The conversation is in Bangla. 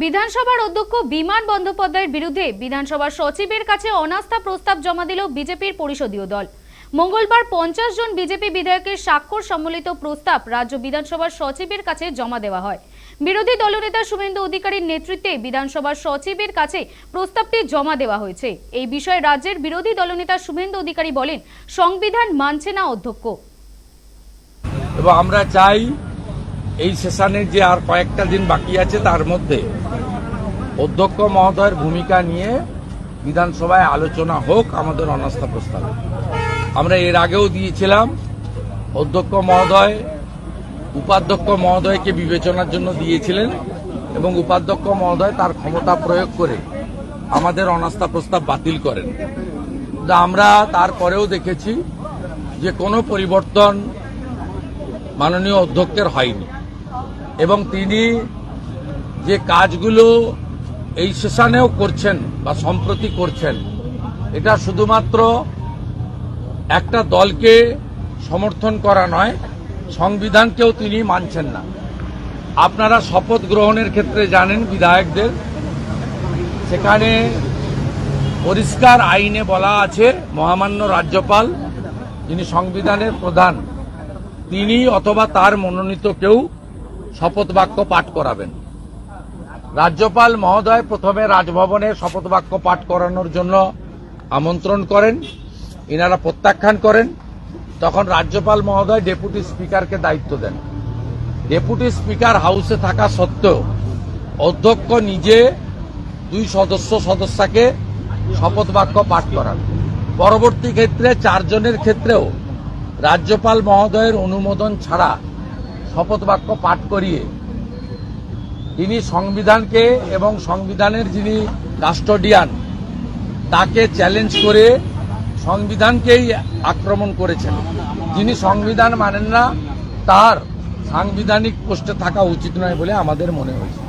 বিধানসভার অধ্যক্ষ বিমান বন্দ্যোপাধ্যায়ের বিরুদ্ধে বিধানসভার সচিবের কাছে অনাস্থা প্রস্তাব জমা দিল বিজেপির পরিষদীয় দল। মঙ্গলবার পঞ্চাশ জন বিজেপি বিধায়কের স্বাক্ষর সম্মিলিত প্রস্তাব রাজ্য বিধানসভার সচিবের কাছে জমা দেওয়া হয়। বিরোধী দলনেতা শুভেন্দু অধিকারীর নেতৃত্বে বিধানসভার সচিবের কাছে প্রস্তাবটি জমা দেওয়া হয়েছে। এই বিষয়ে রাজ্যের বিরোধী দলনেতা শুভেন্দু অধিকারী বলেন, সংবিধান মানছে না অধ্যক্ষ। এবং আমরা চাই এই সেশনের যে আর কয়েকটা দিন বাকি আছে তার মধ্যে অধ্যক্ষ মহোদয়ের ভূমিকা নিয়ে বিধানসভায় আলোচনা হোক আমাদের অনাস্থা প্রস্তাবে। আমরা এর আগেও দিয়েছিলাম, অধ্যক্ষ মহোদয়, উপাধ্যক্ষ মহোদয়কে বিবেচনার জন্য দিয়েছিলেন এবং উপাধ্যক্ষ মহোদয় তার ক্ষমতা প্রয়োগ করে আমাদের অনাস্থা প্রস্তাব বাতিল করেন। আমরা তারপরেও দেখেছি যে কোনো পরিবর্তন মাননীয় অধ্যক্ষের হয়নি। এবং তিনি যে কাজগুলো এই সেশনেও করছেন বা সম্প্রতি করছেন, এটা শুধুমাত্র একটা দলকে সমর্থন করা নয়, সংবিধানকেও তিনি মানছেন না। আপনারা শপথ গ্রহণের ক্ষেত্রে জানেন বিধায়কদের, সেখানে পরিষ্কার আইনে বলা আছে, মহামান্য রাজ্যপাল, যিনি সংবিধানের প্রধান, তিনি অথবা তার মনোনীত কেউ শপথ বাক্য পাঠ করাবেন। রাজ্যপাল মহোদয় প্রথমে রাজভবনে শপথ বাক্য পাঠ করানোর জন্য আমন্ত্রণ করেন, ইনারা প্রত্যাখ্যান করেন, তখন রাজ্যপাল মহোদয় ডেপুটি স্পিকারকে দায়িত্ব দেন। ডেপুটি স্পিকার হাউসে থাকা সত্ত্বেও অধ্যক্ষ নিজে দুই সদস্য সদস্যকে শপথ বাক্য পাঠ করান। পরবর্তী ক্ষেত্রে চারজনের ক্ষেত্রেও রাজ্যপাল মহোদয়ের অনুমোদন ছাড়া শপথ বাক্য পাঠ করিয়ে তিনি সংবিধানকে এবং সংবিধানের যিনি কাস্টোডিয়ান তাকে চ্যালেঞ্জ করে সংবিধানকেই আক্রমণ করেছেন। যিনি সংবিধান মানেন না, তার সাংবিধানিক পোস্টে থাকা উচিত নয় বলে আমাদের মনে হয়েছে।